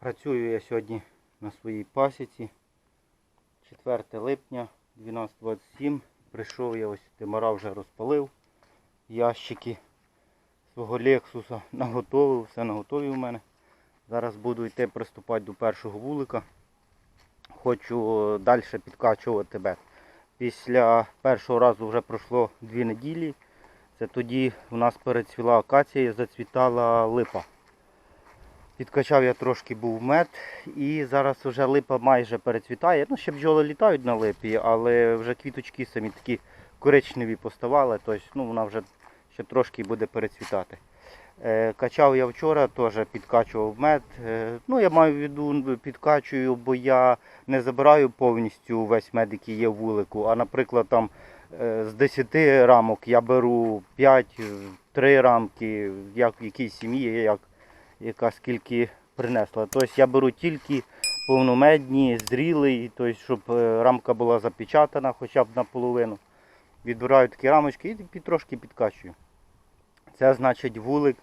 Працюю я сьогодні на своїй пасіці. 4 липня 12.27. Прийшов я ось тимара вже розпалив. Ящики свого Лексуса наготовив, все наготові у мене. Зараз буду йти приступати до першого вулика. Хочу далі підкачувати бет. Після першого разу вже пройшло 2 неділі. Це тоді у нас перецвіла акація, зацвітала липа. Підкачав я трошки був мед і зараз вже липа майже перецвітає. Ну, ще бджоли літають на липі, але вже квіточки самі такі коричневі поставали, тобто ну, вона вже ще трошки буде перецвітати. Е, качав я вчора, теж підкачував мед. Е, ну, я маю в виду, підкачую, бо я не забираю повністю весь мед, який є в вулику. А наприклад, там е, з 10 рамок я беру 5, 3 рамки, як в якійсь сім'ї, як яка скільки принесла. Тобто я беру тільки повномедні, зрілий, тобто, щоб е, рамка була запечатана хоча б наполовину. Відбираю такі рамочки і трошки підкачую. Це значить вулик.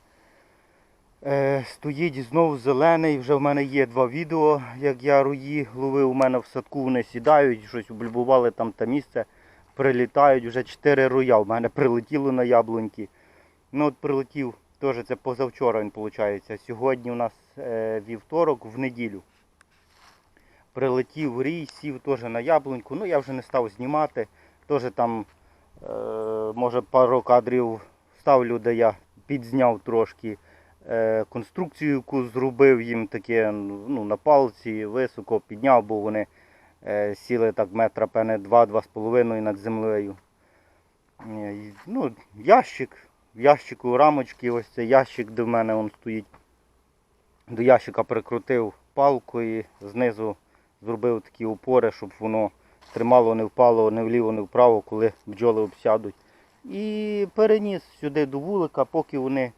Е, стоїть знову зелений. Вже в мене є два відео, як я руї ловив у мене в садку, вони сідають, щось облюбували там те місце, прилітають. Вже чотири руя в мене прилетіло на яблуньки. Ну от прилетів, теж це позавчора він виходить. Сьогодні у нас е, вівторок в неділю. Прилетів рій, сів теж на яблуньку. Ну я вже не став знімати. Теж там, е, може, пару кадрів ставлю, де я підзняв трошки е, конструкцію, яку зробив їм таке ну, на палці, високо підняв, бо вони сіли так метра, певне, 2-2,5 над землею. Ну, ящик, в ящику рамочки, ось цей ящик, де в мене він стоїть. До ящика прикрутив палку і знизу зробив такі опори, щоб воно тримало, не впало ні вліво, ні вправо, коли бджоли обсядуть. І переніс сюди до вулика, поки вони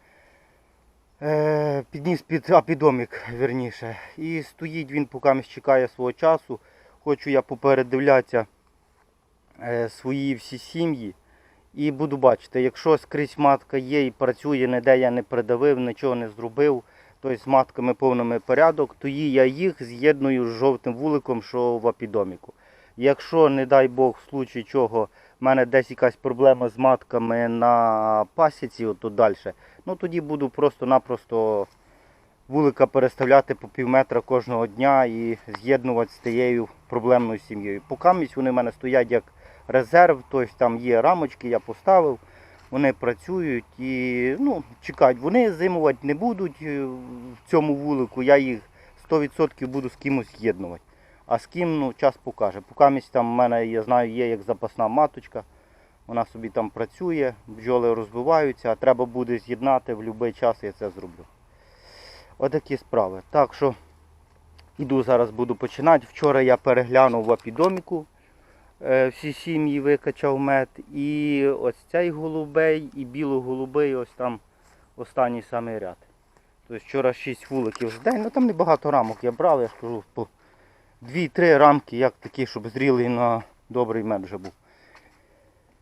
е, підніс під апідомік, верніше. І стоїть він, поки чекає свого часу. Хочу я попередивлятися е, свої всі сім'ї. І буду бачити, якщо скрізь матка є і працює, ніде я не придавив, нічого не зробив, тобто з матками повними порядок, то я їх з'єдную з жовтим вуликом, що в апідоміку. Якщо, не дай Бог, в случаї чого, в мене десь якась проблема з матками на пасіці, от далі, ну тоді буду просто-напросто вулика переставляти по пів метра кожного дня і з'єднувати з тією проблемною сім'єю. Поки місць вони в мене стоять як резерв, тобто там є рамочки, я поставив, вони працюють і ну, чекають. Вони зимувати не будуть е, в цьому вулику, я їх 100% буду з кимось з'єднувати. А з ким ну, час покаже. Поки місць там в мене, я знаю, є як запасна маточка. Вона собі там працює, бджоли розвиваються, а треба буде з'єднати в будь-який час, я це зроблю. Отакі справи. Так що іду зараз буду починати. Вчора я переглянув в апідоміку. Е, всі сім'ї викачав мед. І ось цей голубей і біло-голубий, ось там останній самий ряд. Тобто вчора 6 вуликів в день, ну там небагато рамок я брав, я ж кажу, по 2-3 рамки, як такі, щоб зрілий на добрий мед вже був.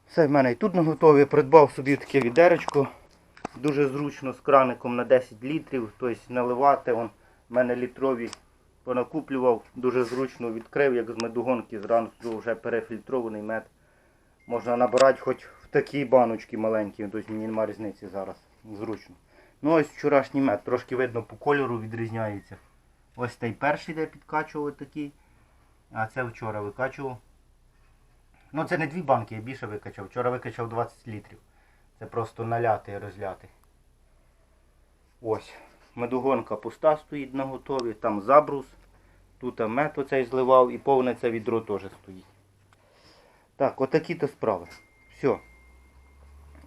Все в мене і тут на. Придбав собі таке відеречко. Дуже зручно з краником на 10 літрів, тобто наливати. Он, в мене літрові понакуплював, дуже зручно відкрив, як з медогонки зранку вже перефільтрований мед. Можна набирати хоч в такі баночки маленькі, тобто мені немає різниці зараз. Зручно. Ну ось вчорашній мед, трошки видно по кольору відрізняється. Ось цей перший, де підкачував такий, а це вчора викачував. Ну це не дві банки, я більше викачав. Вчора викачав 20 літрів. Це просто наляти і розляти. Ось. Медогонка пуста стоїть на готові, там забрус. Тут мед оцей зливав і повне це відро теж стоїть. Так, отакі то справи. Все.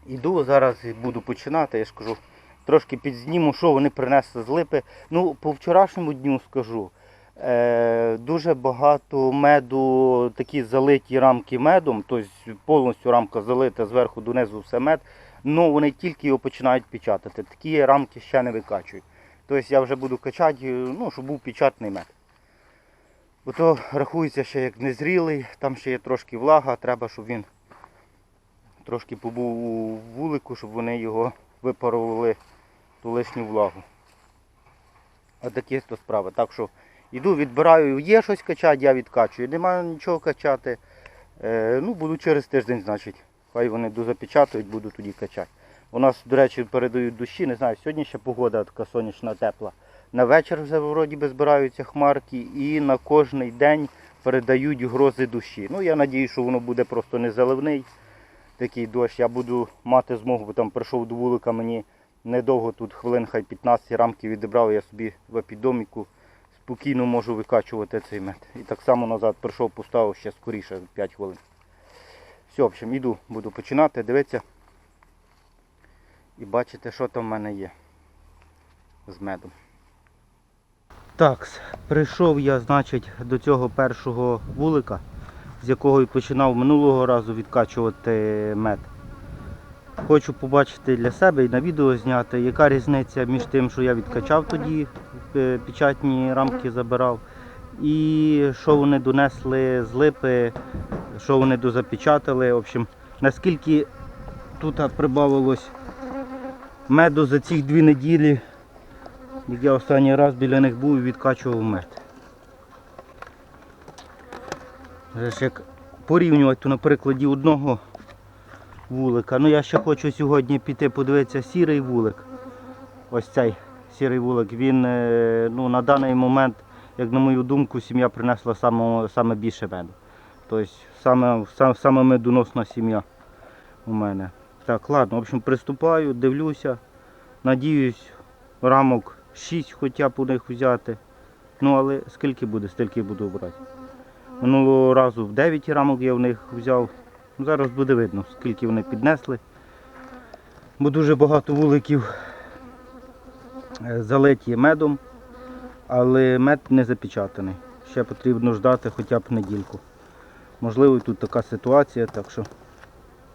Іду, зараз буду починати, я ж кажу. Трошки підзніму, що вони принесли з липи. Ну, по вчорашньому дню скажу. Е, дуже багато меду, такі залиті рамки медом, тобто повністю рамка залита зверху донизу все мед. Ну вони тільки його починають печатати. Такі рамки ще не викачують. Тобто я вже буду качати, ну, щоб був печатний мед. Бо то рахується ще як незрілий, там ще є трошки влага, треба, щоб він трошки побув у вулику, щоб вони його випарували ту лишню влагу. Отакі то справи. Так що йду, відбираю, є щось качати, я відкачую. Немає нічого качати. Е, ну, буду через тиждень, значить. Хай вони дозапечатують, буду тоді качати. У нас, до речі, передають дощі, не знаю, сьогодні ще погода така сонячна, тепла. На вечір вже вроді би збираються хмарки і на кожний день передають грози дощі. Ну, я сподіваюся, що воно буде просто не заливний такий дощ. Я буду мати змогу, бо там прийшов до вулика мені недовго, тут хвилин хай 15 рамки відібрав, я собі в епідоміку спокійно можу викачувати цей мед. І так само назад прийшов, поставив ще скоріше, 5 хвилин. Все, в общем, іду, буду починати, дивитися. І бачите, що там в мене є з медом. Так, прийшов я, значить, до цього першого вулика, з якого і починав минулого разу відкачувати мед. Хочу побачити для себе і на відео зняти, яка різниця між тим, що я відкачав тоді, е, печатні рамки забирав, і що вони донесли з липи, що вони дозапечатали. В общем, наскільки тут прибавилось меду за ці дві неділі, як я останній раз біля них був і відкачував мед. Як порівнювати то на прикладі одного вулика. Ну я ще хочу сьогодні піти подивитися сірий вулик. Ось цей сірий вулик. Він е, ну, на даний момент, як на мою думку, сім'я принесла саме, саме більше меду. Тобто саме, саме медоносна сім'я у мене. Так, ладно, в общем, приступаю, дивлюся. Надіюсь, рамок 6 хоча б у них взяти. Ну, але скільки буде, стільки буду брати. Минулого разу в 9 рамок я в них взяв. Зараз буде видно, скільки вони піднесли. Бо дуже багато вуликів е, залиті медом, але мед не запечатаний. Ще потрібно ждати хоча б недільку. Можливо, тут така ситуація, так що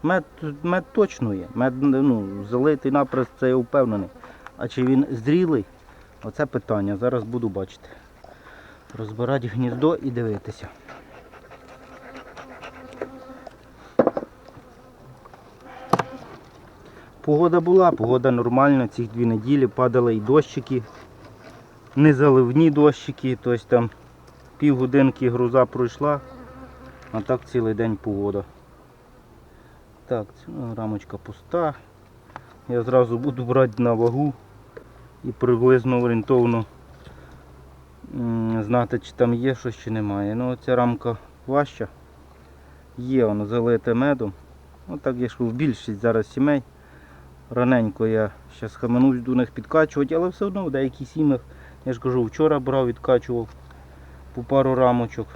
мед, мед точно є. Мед ну, залитий напрес, це я впевнений. А чи він зрілий? Оце питання. Зараз буду бачити. Розбирати гніздо і дивитися. Погода була, погода нормальна, ці дві неділі падали і дощики, незаливні дощики, тобто там півгодинки груза пройшла, а так цілий день погода. Так, рамочка пуста. Я зразу буду брати на вагу і приблизно орієнтовно знати, чи там є щось, чи немає. Ну ця рамка важча. Є воно залите медом. Отак я ж більшість зараз сімей. Раненько я ще схаменусь до них підкачувати, але все одно в деяких сім'ях, я ж кажу, вчора брав, відкачував по пару рамочок.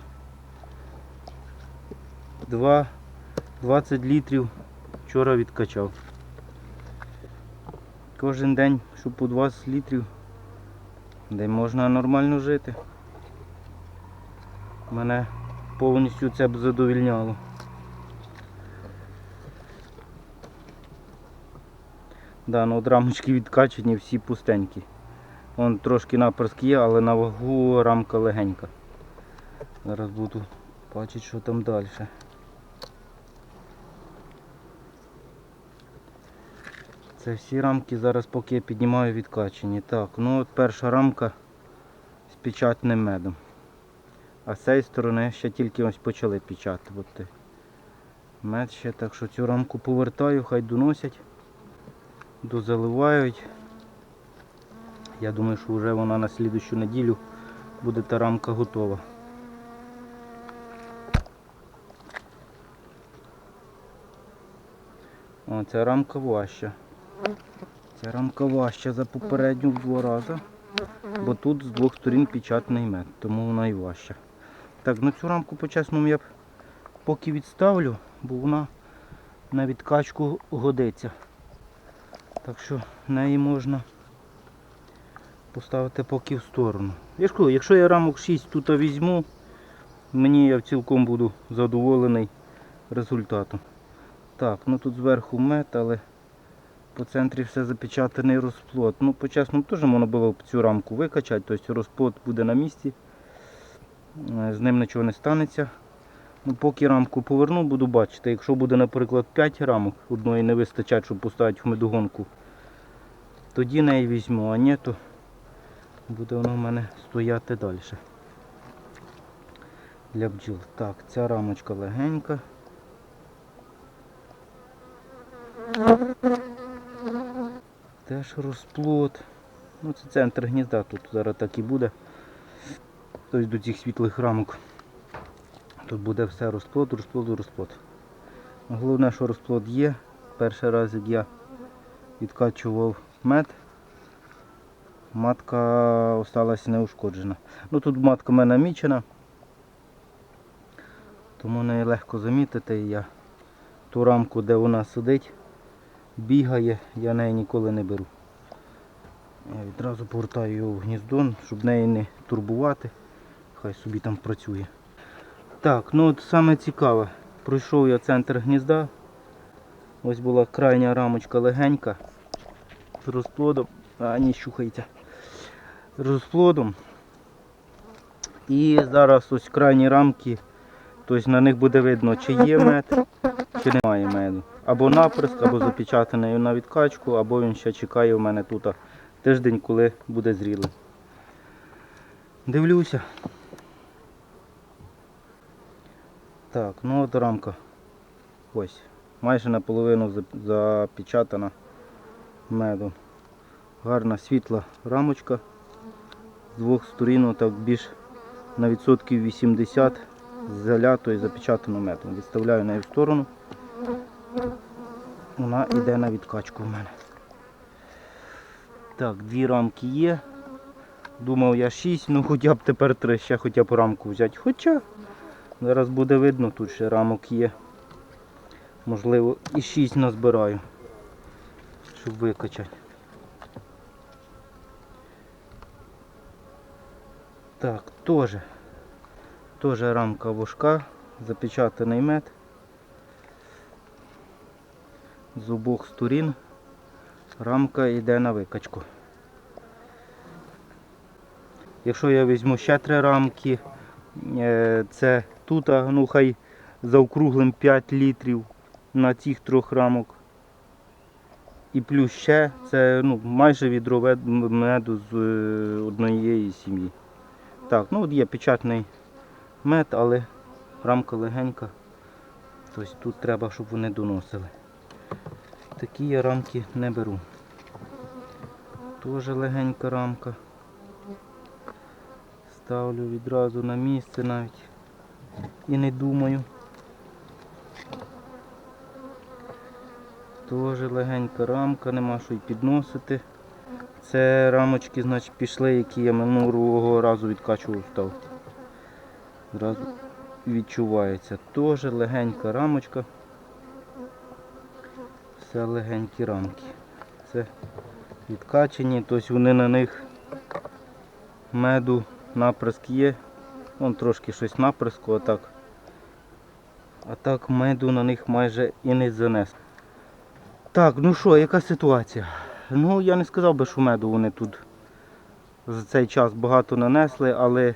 Два, 20 літрів вчора відкачав. Кожен день, щоб по 20 літрів, де можна нормально жити. Мене повністю це б задовільняло. Да, ну от рамочки відкачані, всі пустенькі. Вон трошки наприск є, але на вагу рамка легенька. Зараз буду бачити, що там далі. Це всі рамки зараз поки я піднімаю відкачені. Так, ну от перша рамка з печатним медом. А з цієї сторони ще тільки ось почали печатати. Мед ще, так що цю рамку повертаю, хай доносять дозаливають. Я думаю, що вже вона на слідущу неділю буде та рамка готова. О, рамка важча. Ця рамка важча за попередню в два рази, бо тут з двох сторін печатний мед, тому вона і важча. Так, на цю рамку по-чесному я поки відставлю, бо вона на відкачку годиться. Так що неї можна поставити поки в сторону. Якщо я рамок 6 тут візьму, мені я цілком буду задоволений результатом. Так, ну тут зверху мед, але по центрі все запечатаний розплод. Ну, по-чесному теж можна було б цю рамку викачати, тобто розплод буде на місці, Е, з ним нічого не станеться. Ну, поки рамку поверну, буду бачити. Якщо буде, наприклад, 5 рамок, одної не вистачать, щоб поставити в медогонку, тоді неї візьму, а ні, то Буде воно в мене стояти далі. Для бджіл. Так, ця рамочка легенька. Теж розплод. Ну це центр гнізда, тут зараз так і буде. Тобто до цих світлих рамок. Тут буде все розплод, розплод, розплод. Головне, що розплод є. Перший раз, як я відкачував мед, матка осталася неушкоджена. Ну тут матка в мене намічена, тому неї легко замітити. Я ту рамку, де вона сидить, бігає, я неї ніколи не беру. Я відразу повертаю його в гніздо, щоб неї не турбувати. Хай собі там працює. Так, ну от саме цікаве. Пройшов я центр гнізда. Ось була крайня рамочка легенька з розплодом. А, ні, щухається. З розплодом. І зараз ось крайні рамки, тобто на них буде видно, чи є мед, чи немає меду. Або наприск, або запечатаний на відкачку, або він ще чекає у мене тут тиждень, коли буде зрілий. Дивлюся. Так, ну от рамка. Ось. Майже наполовину запечатана медом. Гарна світла рамочка. З двох сторін так більш на відсотків 80 залято і запечатано медом. Відставляю неї в сторону. Вона йде на відкачку в мене. Так, дві рамки є. Думав я 6, ну хоча б тепер 3, ще хоча б рамку взяти. Хоча зараз буде видно, тут ще рамок є. Можливо і 6 назбираю, щоб викачати. Так, теж. Теж рамка вушка, запечатаний мед. З обох сторін рамка йде на викачку. Якщо я візьму ще три рамки, е, це тут, ну хай заокруглим 5 літрів на цих трьох рамок. І плюс ще це ну, майже відро меду з е, однієї сім'ї. Так, ну от є печатний мед, але рамка легенька. Тобто тут треба, щоб вони доносили. Такі я рамки не беру. Теж легенька рамка. Ставлю відразу на місце навіть і не думаю. Теж легенька рамка, нема що й підносити. Це рамочки, значить, пішли, які я минулого разу відкачував став. Зразу відчувається. Теж легенька рамочка. Все легенькі рамки. Це відкачені, тобто вони на них меду наприск є. Вон трошки щось наприску, а так. А так меду на них майже і не занес. Так, ну що, яка ситуація? Ну, я не сказав би, що меду вони тут за цей час багато нанесли, але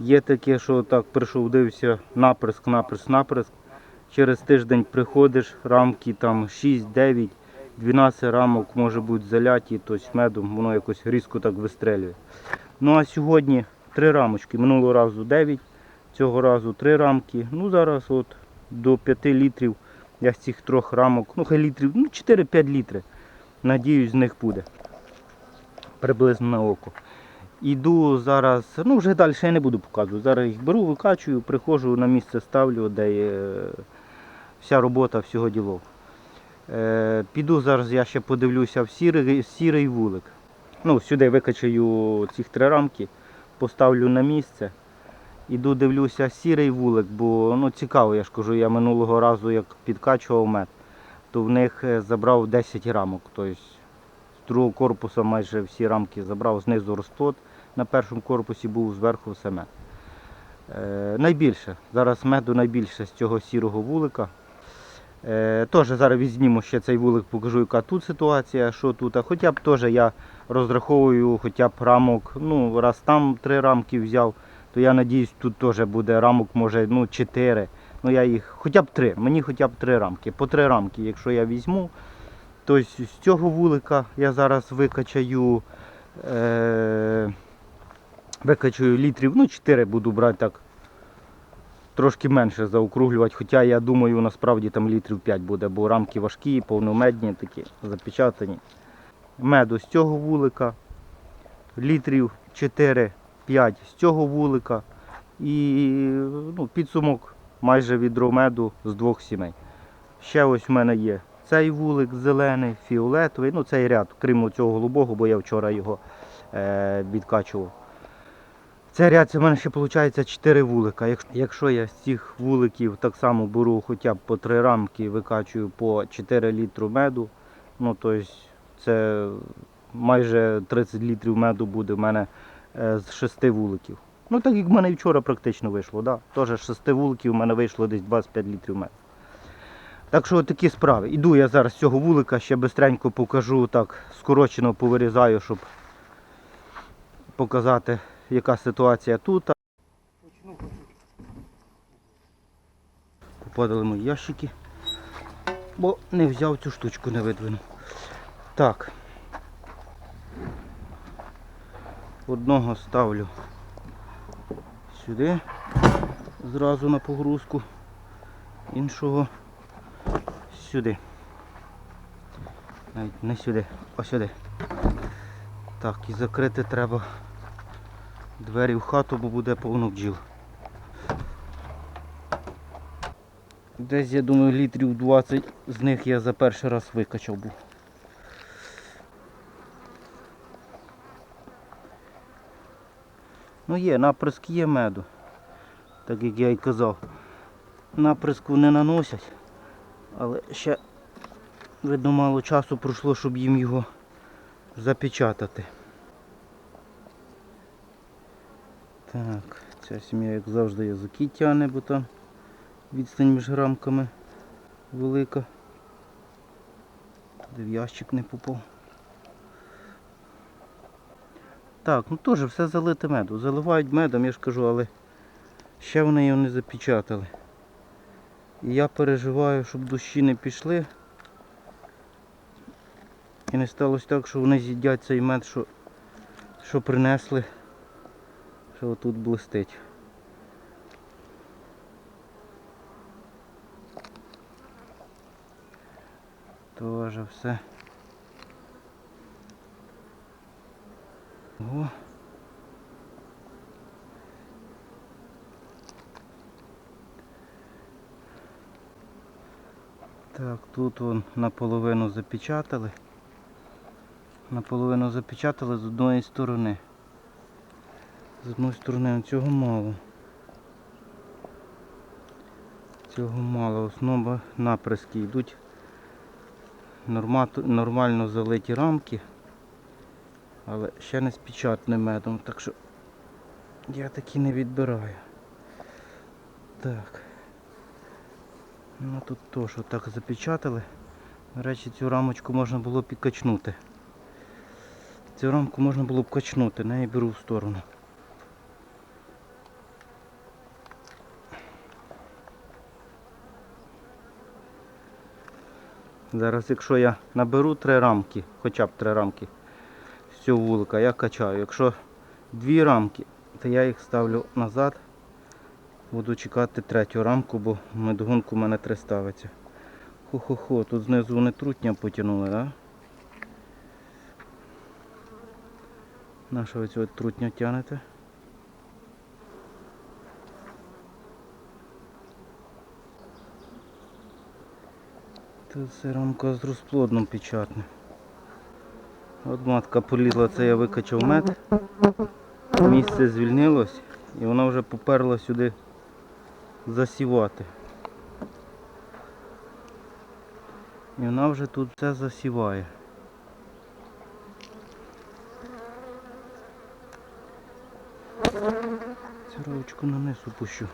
є таке, що так прийшов, дивився наприск, наприск, наприск. Через тиждень приходиш, рамки там 6, 9, 12 рамок може бути заляті, тобто медом воно якось різко так вистрелює. Ну а сьогодні три рамочки. Минулого разу 9, цього разу 3 рамки. Ну зараз от до 5 літрів я з цих трьох рамок, ну хай літрів, ну 4-5 літрів. Надіюсь, з них буде. Приблизно на око. Іду зараз, ну вже далі я не буду показувати. Зараз їх беру, викачую, приходжу на місце ставлю, де є вся робота всього ділов. Е, піду зараз, я ще подивлюся в сірий, сірий вулик. Ну, сюди викачаю ці три рамки, поставлю на місце. Іду дивлюся сірий вулик, бо ну, цікаво, я ж кажу, я минулого разу як підкачував мед, то в них е, забрав 10 рамок. Тобто з другого корпусу майже всі рамки забрав, знизу розплод, на першому корпусі був зверху все мед. Е, найбільше, зараз меду найбільше з цього сірого вулика. Е, теж зараз відзніму ще цей вулик, покажу, яка тут ситуація, що тут. А Хоча б теж я розраховую хоча б рамок, ну раз там три рамки взяв, то я надіюсь, тут теж буде рамок, може ну, 4. Ну я їх хоча б три, мені хоча б три рамки. По три рамки, якщо я візьму, то з цього вулика я зараз викачаю е, Викачую літрів, ну 4 буду брати так. Трошки менше заокруглювати, хоча я думаю, насправді там літрів 5 буде, бо рамки важкі, повномедні такі, запечатані. Меду з цього вулика, літрів 4-5 з цього вулика і ну, підсумок майже відро меду з двох сімей. Ще ось в мене є цей вулик зелений, фіолетовий, ну цей ряд, крім цього голубого, бо я вчора його е, відкачував. Цей ряд в мене ще виходить 4 вулика. Якщо я з цих вуликів так само беру хоча б по 3 рамки, викачую по 4 літру меду, ну тобто це майже 30 літрів меду буде в мене е, з 6 вуликів. Ну так як в мене і вчора практично вийшло, да? теж з 6 вуликів в мене вийшло десь 25 літрів меду. Так що такі справи. Іду я зараз з цього вулика, ще бистренько покажу, так скорочено повирізаю, щоб показати, яка ситуація тут. Попадали мої ящики, бо не взяв цю штучку, не видвинув. Так. Одного ставлю сюди, зразу на погрузку, іншого сюди. Навіть не сюди, а сюди. Так, і закрити треба двері в хату, бо буде повно бджіл. Десь, я думаю, літрів 20 з них я за перший раз викачав був. Ну є, наприск є меду, так як я і казав. Наприску не наносять, але ще видно мало часу пройшло, щоб їм його запечатати. Так, ця сім'я, як завжди, язики тягне, бо там відстань між рамками велика. Туди в ящик не попав. Так, ну теж все залите меду. Заливають медом, я ж кажу, але ще вони його не запечатали. І я переживаю, щоб дощі не пішли. І не сталося так, що вони з'їдять цей мед, що, що принесли, що отут блистить. Тоже все. О. Так, тут вон наполовину запечатали. Наполовину запечатали з одної сторони. З одної сторони цього мало. Цього мало. Основа напряски йдуть норма- нормально залиті рамки, але ще не з печатним медом, так що я такі не відбираю. Так. Ну тут то, що так запечатали. До речі, цю рамочку можна було підкачнути. Цю рамку можна було б качнути, неї беру в сторону. Зараз, якщо я наберу три рамки, хоча б три рамки з цього вулика, я качаю. Якщо дві рамки, то я їх ставлю назад. Буду чекати третю рамку, бо медогонку в мене три ставиться. Хо-хо-хо, тут знизу вони трутня потягнули, так? На що ви цього трутня тянете? Це рамка з розплодом печатним. От матка полізла, це я викачав мед. Місце звільнилось і вона вже поперла сюди засівати. І вона вже тут все засіває. Цю равочку на низ опущу.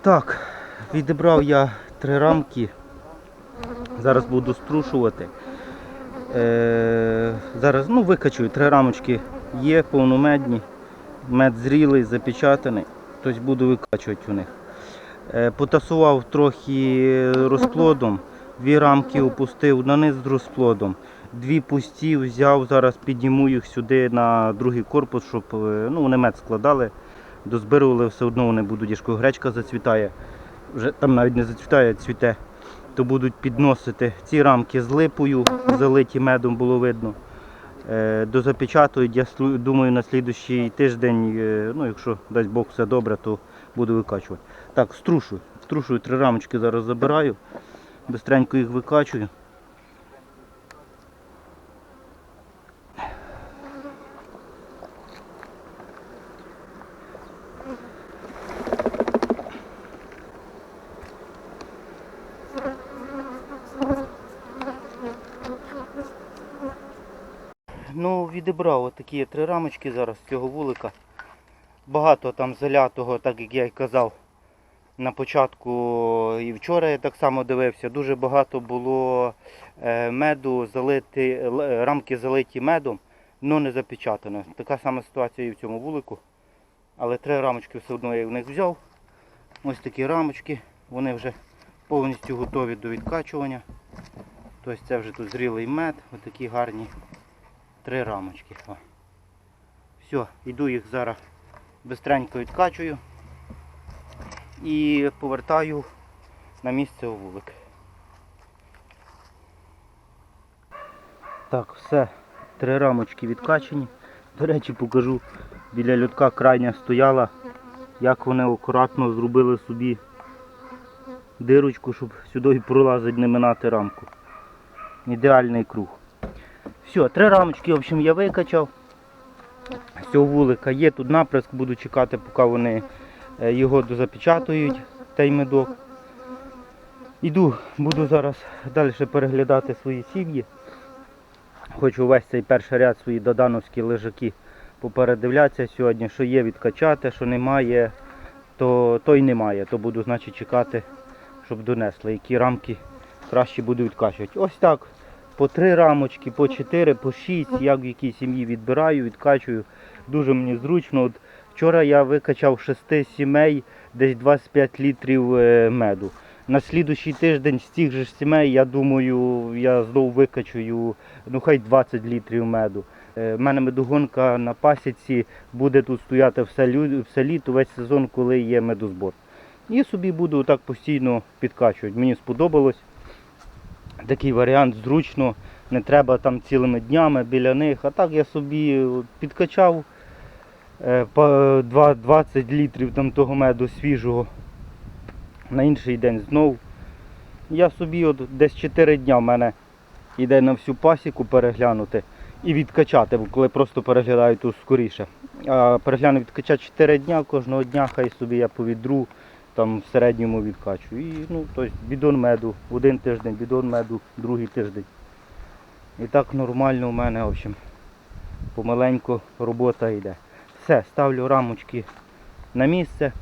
Так, відібрав я три рамки. Зараз буду струшувати. Е, зараз ну, викачую три рамочки є повномедні. Мед зрілий, запечатаний. Тобто буду викачувати у них. Е, потасував трохи розплодом. Дві рамки опустив на низ з розплодом. Дві пусті взяв, зараз підніму їх сюди на другий корпус, щоб е, ну, вони мед складали, дозбирували, все одно вони будуть, я ж кажу, гречка зацвітає, вже там навіть не зацвітає, цвіте, то будуть підносити ці рамки з липою, залиті медом було видно. Е, Дозапечатують, я думаю, на слідущий тиждень, е, ну якщо дасть Бог все добре, то буду викачувати. Так, струшую. Струшую три рамочки зараз забираю. Бистренько їх викачую. Ну, отакі три рамочки зараз з цього вулика. Багато там залятого, так як я й казав на початку і вчора я так само дивився. Дуже багато було е, меду залити, е, рамки залиті медом, але не запечатано. Така сама ситуація і в цьому вулику. Але три рамочки все одно я в них взяв. Ось такі рамочки. Вони вже повністю готові до відкачування. Тобто це вже тут зрілий мед, ось такі гарні три рамочки. О. Все, йду їх зараз бистренько відкачую і повертаю на місце у вулик. Так, все, три рамочки відкачені. До речі, покажу, біля льотка крайня стояла, як вони акуратно зробили собі дирочку, щоб сюди пролазить не минати рамку. Ідеальний круг. Все, три рамочки, в общем, я викачав. З цього вулика є тут наприск, буду чекати, поки вони е, його дозапечатують, той медок. Іду, буду зараз далі переглядати свої сім'ї. Хочу весь цей перший ряд свої додановські лежаки попередивлятися сьогодні, що є відкачати, що немає, то, то й немає. То буду значить чекати, щоб донесли, які рамки краще буду відкачувати. Ось так. По три рамочки, по чотири, по шість, як в якій сім'ї відбираю, відкачую. Дуже мені зручно. От вчора я викачав шести сімей десь 25 літрів е, меду. На слідущий тиждень з цих же сімей, я думаю, я знову викачую ну хай 20 літрів меду. Е, в мене медогонка на пасіці буде тут стояти все, все літо, весь сезон, коли є медозбор. І собі буду так постійно підкачувати. Мені сподобалось. Такий варіант зручно, не треба там цілими днями біля них. А так я собі підкачав е, два- 20 літрів там того меду свіжого. На інший день знов. Я собі от десь 4 дня в мене йде на всю пасіку переглянути і відкачати, бо коли просто переглядаю, то скоріше. А перегляну відкачати 4 дня, кожного дня хай собі я по відру там в середньому відкачую. І ну, тобто бідон меду, один тиждень, бідон меду, другий тиждень. І так нормально у мене, в общем, помаленьку робота йде. Все, ставлю рамочки на місце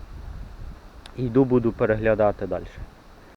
і йду буду переглядати далі.